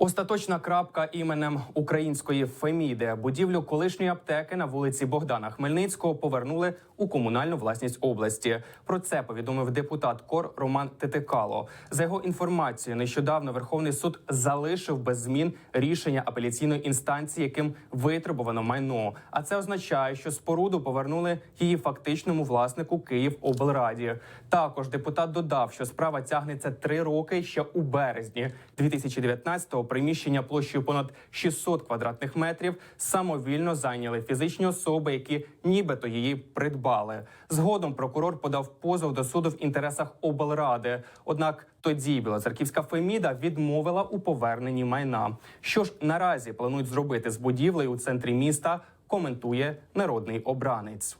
Остаточна крапка іменем української Феміди. Будівлю колишньої аптеки на вулиці Богдана Хмельницького повернули у комунальну власність області. Про це повідомив депутат КОР Роман Тетикало. За його інформацією, нещодавно Верховний суд залишив без змін рішення апеляційної інстанції, яким витребувано майно. А це означає, що споруду повернули її фактичному власнику Київ-облраді. Також депутат додав, що справа тягнеться три роки. Ще у березні 2019-го приміщення площею понад 600 квадратних метрів самовільно зайняли фізичні особи, які нібито її придбали. Згодом прокурор подав позов до суду в інтересах облради. Однак тоді Білоцерківська Феміда відмовила у поверненні майна. Що ж наразі планують зробити з будівлею у центрі міста? Коментує народний обранець.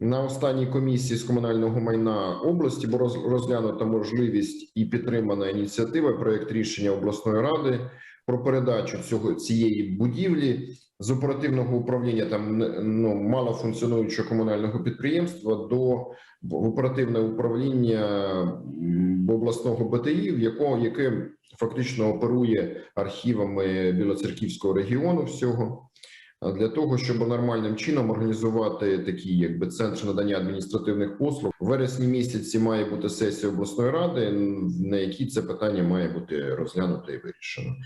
На останній комісії з комунального майна області було роз- розглянута можливість і підтримана ініціатива проект рішення обласної ради про передачу цього цієї будівлі з оперативного управління там ну малофункціонуючого комунального підприємства до в оперативне управління обласного БТІ, в якого яке фактично оперує архівами Білоцерківського регіону всього. Для того, щоб нормальним чином організувати такі, якби центр надання адміністративних послуг, в вересні місяці має бути сесія обласної ради, на якій це питання має бути розглянуто і вирішено.